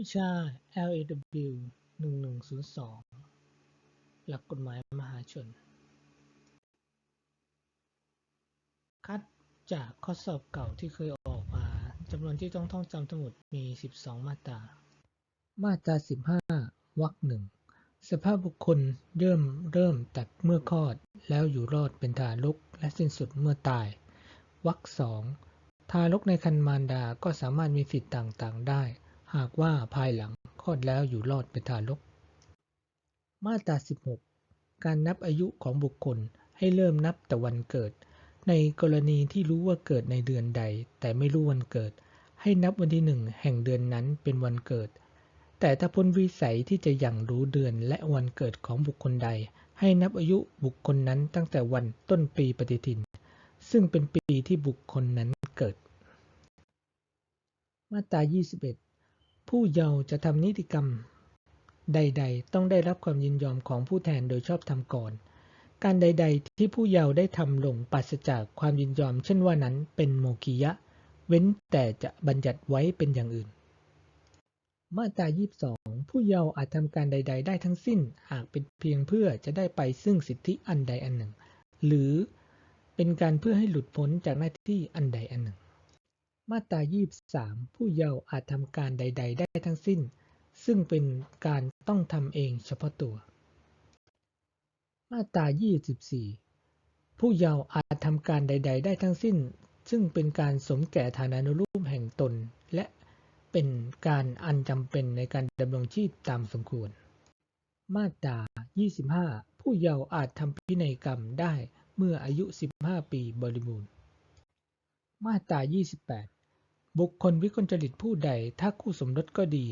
วิชา LAW 1102 หลักกฎหมายมหาชน คัดจากข้อสอบเก่าที่เคยออกมาจำนวนที่ต้องท่องจำทั้งหมดมี 12 มาตรา มาตรา 15 วรรคหนึ่ง สภาพบุคคลเริ่มเริ่มแต่เมื่อคลอด แล้วอยู่รอดเป็นทารก และสิ้นสุดเมื่อตาย วรรคสอง ทารกในครรภ์มารดาก็สามารถมีสิทธิ์ต่างๆ ได้ หากว่าภายหลังคลอดแล้วอยู่รอดเป็นทารก มาตรา 16 การนับอายุของบุคคลให้เริ่มนับแต่วันเกิด ในกรณีที่รู้ว่าเกิดในเดือนใด แต่ไม่รู้วันเกิด ให้นับวันที่หนึ่งแห่งเดือนนั้นเป็นวันเกิด แต่ถ้าพ้นวิสัยที่จะยังรู้เดือนและวันเกิดของบุคคลใด ให้นับอายุบุคคลนั้นตั้งแต่วันต้นปีปฏิทิน ซึ่งเป็นปีที่บุคคลนั้นเกิด มาตรา 21 ผู้เยาว์จะทำนิติกรรม ใด ๆ ต้องได้รับความยินยอมของผู้แทนโดยชอบธรรมก่อน การใด ๆ ที่ผู้เยาว์ได้ทำลงปราศจากความยินยอม เช่นว่านั้นเป็นโมคียะ เว้นแต่จะบัญญัติไว้เป็นอย่างอื่น มาตรา22 ผู้เยาว์อาจทำการใด ๆ ได้ทั้งสิ้น หากเป็นเพียงเพื่อจะได้ไปซึ่งสิทธิอันใดอันหนึ่ง หรือเป็นการเพื่อให้หลุดพ้นจากหน้าที่อันใดอันหนึ่ง มาตรา 23 ผู้เยาว์อาจทำการใด ๆ ได้ทั้งสิ้น ซึ่งเป็นการต้องทำเองเฉพาะตัว มาตรา 24 ผู้เยาว์อาจทำการใด ๆ ได้ทั้งสิ้น ซึ่งเป็นการสมแก่ฐานานุรูปแห่งตน และเป็นการอันจำเป็นในการดำรงชีพตามสมควร มาตรา 25 ผู้เยาว์อาจทำพินัยกรรมได้เมื่ออายุ 15 ปีบริบูรณ์ มาตรา 28 บุคคลวิกลจริตผู้ใดถ้าคู่สมรสก็ดี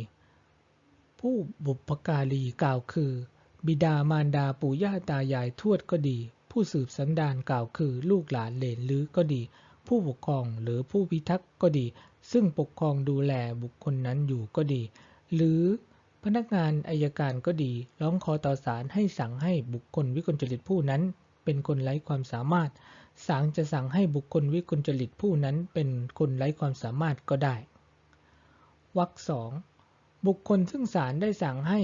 ผู้บุพการีกล่าวคือ บิดามารดาปู่ย่าตายายทวดก็ดี ผู้สืบสันดานกล่าวคือ ลูกหลานเหลนหรือก็ดี ผู้ปกครองหรือผู้พิทักษ์ก็ดี ซึ่งปกครองดูแลบุคคลนั้นอยู่ก็ดี หรือพนักงานอายการก็ดี ร้องขอต่อศาลให้สั่งให้บุคคลวิกลจริตผู้นั้น เป็นคนไร้ความสามารถ ศาลจะสั่งให้บุคคลวิกลจริตผู้นั้นเป็นคนไร้ความสามารถก็ได้ วรรคสองบุคคลซึ่งศาลได้สั่งให้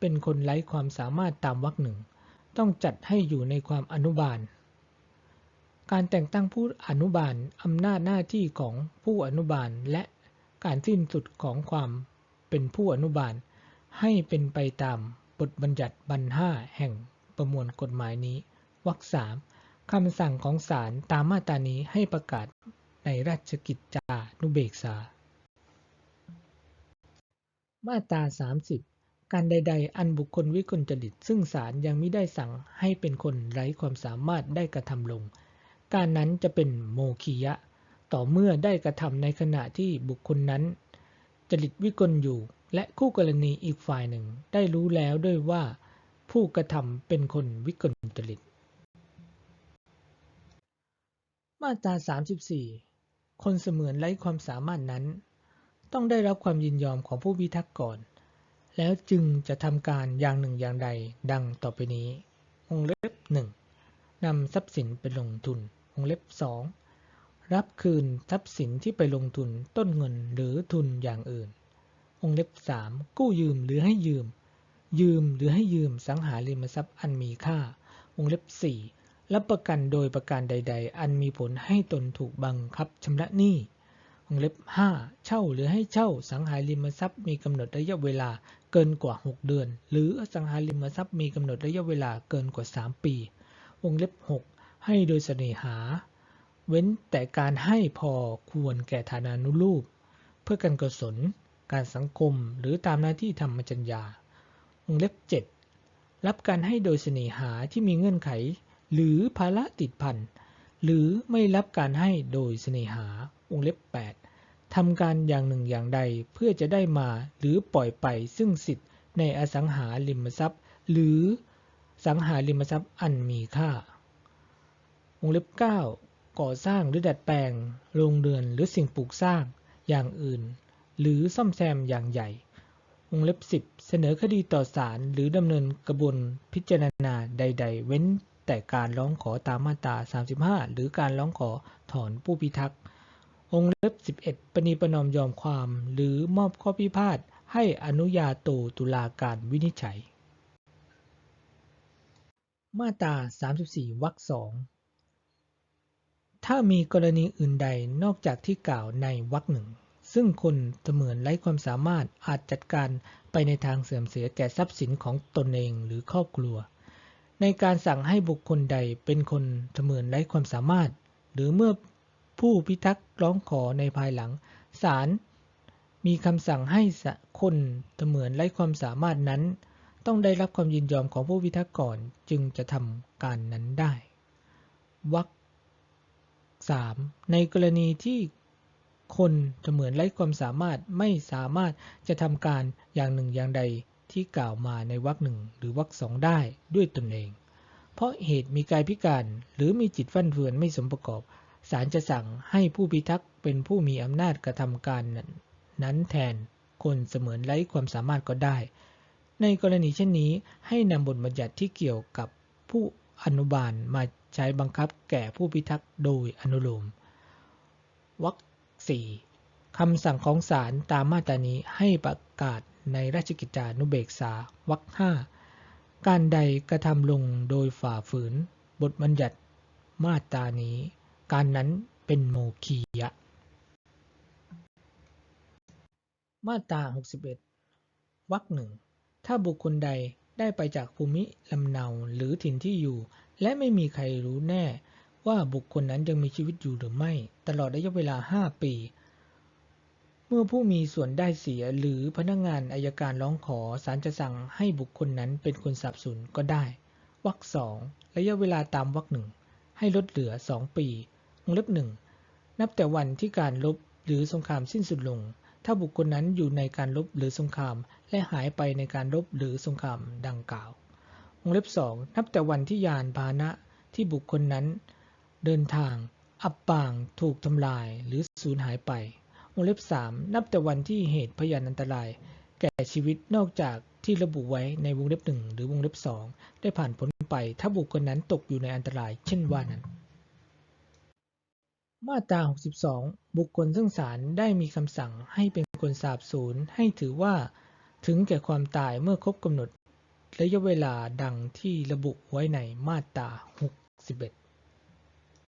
เป็นคนไร้ความสามารถตามวรรคหนึ่งต้องจัดให้อยู่ในความอนุบาล การแต่งตั้งผู้อนุบาลอำนาจหน้าที่ของผู้อนุบาลและการสิ้นสุดของความเป็นผู้อนุบาล ให้เป็นไปตามบทบัญญัติบรรห้าแห่งประมวลกฎหมายนี้วรรคสาม คำสั่งของศาลตามมาตรานี้ให้ประกาศในราชกิจจานุเบกษา มาตรา 30 การใด ๆ อันบุคคลวิกลจริต ซึ่งศาลยังไม่ได้สั่งให้เป็นคนไร้ความสามารถได้กระทำลง การนั้นจะเป็นโมคียะ ต่อเมื่อได้กระทำในขณะที่บุคคลนั้น จริตวิกลอยู่ และคู่กรณีอีกฝ่ายหนึ่งได้รู้แล้วด้วยว่า ผู้กระทำเป็นคนวิกลจริต มาตรา 34 คนเสมือนไร้ความสามารถนั้น ต้องได้รับความยินยอมของผู้พิทักษ์ก่อน แล้วจึงจะทำการอย่างหนึ่งอย่างใดดังต่อไปนี้วงเล็บหนึ่งนำทรัพย์สินไปลงทุนวงเล็บสองรับคืนทรัพย์สินที่ไปลงทุนต้นเงินหรือทุนอย่างอื่นวงเล็บสามกู้ยืมหรือให้ยืม ยืมหรือให้ยืมสังหาริมทรัพย์อันมีค่าวงเล็บสี่ รับประกันโดยประการใด ๆ อันมีผลให้ตนถูกบังคับชำระหนี้วงเล็บ 5 เช่าหรือให้เช่าสังหาริมทรัพย์มีกำหนดระยะเวลาเกินกว่า 6 เดือน หรือสังหาริมทรัพย์มีกำหนดระยะเวลาเกินกว่า 3 ปี วงเล็บ 6 ให้โดยเสน่หา เว้นแต่การให้พอควรแก่ฐานานุรูป เพื่อการกุศล การสังคม หรือตามหน้าที่ธรรมจัญญาวงเล็บ 7 รับการให้โดยเสน่หาที่มีเงื่อนไข หรือภาระติดพันหรือไม่รับการให้โดยเสน่หาวงเล็บ 8 ทำการอย่างหนึ่งอย่างใดเพื่อจะได้มาหรือปล่อยไปซึ่งสิทธิ์ในอสังหาริมทรัพย์ หรือสังหาริมทรัพย์อันมีค่าวงเล็บ 9 ก่อสร้างหรือดัดแปลง โรงเรือนหรือสิ่งปลูกสร้างอย่างอื่น หรือซ่อมแซมอย่างใหญ่ วงเล็บ 10 เสนอคดีต่อศาลหรือดำเนินกระบวนพิจารณาใด ๆ เว้น แต่การร้องขอตามมาตรา 35 หรือการร้องขอถอนผู้พิทักษ์วงเล็บ 11 ปณีประนอมยอมความ หรือมอบข้อพิพาทให้อนุญาโตตุลาการวินิจฉัย มาตรา 34 วรรคสองถ้ามีกรณีอื่นใดนอกจากที่กล่าวในวรรคหนึ่ง ซึ่งคนเสมือนไร้ความสามารถอาจจัดการไปในทางเสื่อมเสียแก่ทรัพย์สินของตนเองหรือครอบครัว ในการสั่งให้บุคคลใดเป็นคนเสมือนไร้ความสามารถ หรือเมื่อผู้พิทักษ์ร้องขอในภายหลังศาลมีคำสั่งให้คนเสมือนไร้ความสามารถนั้น ต้องได้รับความยินยอมของผู้พิทักษ์ก่อนจึงจะทำการนั้นได้วรรค 3. ในกรณีที่คนเสมือนไร้ความสามารถไม่สามารถจะทำการอย่างหนึ่งอย่างใด ที่กล่าวมาในวรรคหนึ่งหรือวรรคสองได้ด้วยตนเอง เพราะเหตุมีกายพิการหรือมีจิตฟั่นเฟือนไม่สมประกอบศาลจะสั่งให้ผู้พิทักษ์เป็นผู้มีอำนาจกระทำการนั้นแทนคนเสมือนไร้ความสามารถก็ได้ ในกรณีเช่นนี้ให้นำบทบัญญัติที่เกี่ยวกับผู้อนุบาลมาใช้บังคับแก่ผู้พิทักษ์โดยอนุโลมวรรค 4. คำสั่งของศาลตามมาตรานี้ให้ประกาศ ในราชกิจจานุเบกษาวรรค5การใดกระทำลงโดยฝ่าฝืน บทบัญญัติมาตรานี้ การนั้นเป็นโมคียะ มาตรา 61 วรรคหนึ่ง ถ้าบุคคลใดได้ไปจากภูมิลำเนาหรือถิ่นที่อยู่ และไม่มีใครรู้แน่ ว่าบุคคลนั้นยังมีชีวิตอยู่หรือไม่ ตลอดระยะเวลา 5 ปี มื่อผู้มีส่วนได้เสียหรือพนักงานอายการร้องขอศาลจะสั่งให้บุคคลนั้นเป็นคนสาบสูญก็ได้ วรรคสองระยะเวลาตามวรรคหนึ่งให้ลดเหลือ 2 ปีวงเล็บหนึ่งนับแต่วันที่การลบหรือสงครามสิ้นสุดลง ถ้าบุคคลนั้นอยู่ในการลบหรือสงคราม และหายไปในการลบหรือสงครามดังกล่าววงเล็บสองนับแต่วันที่ยานพาหนะที่บุคคลนั้น เดินทาง อับปางถูกทำลายหรือสูญหายไป วงเล็บสามนับแต่วันที่เหตุพยานอันตราย แก่ชีวิตนอกจากที่ระบุไว้ในวงเล็บหนึ่งหรือวงเล็บสองได้ผ่านพ้นไปถ้าบุคคลนั้นตกอยู่ในอันตราย เช่นว่านั้น มาตรา 62 บุคคลซึ่งศาลได้มีคำสั่งให้เป็นคนสาบสูญให้ถือว่าถึงแก่ความตายเมื่อครบกำหนดระยะเวลาดังที่ระบุไว้ในมาตรา 61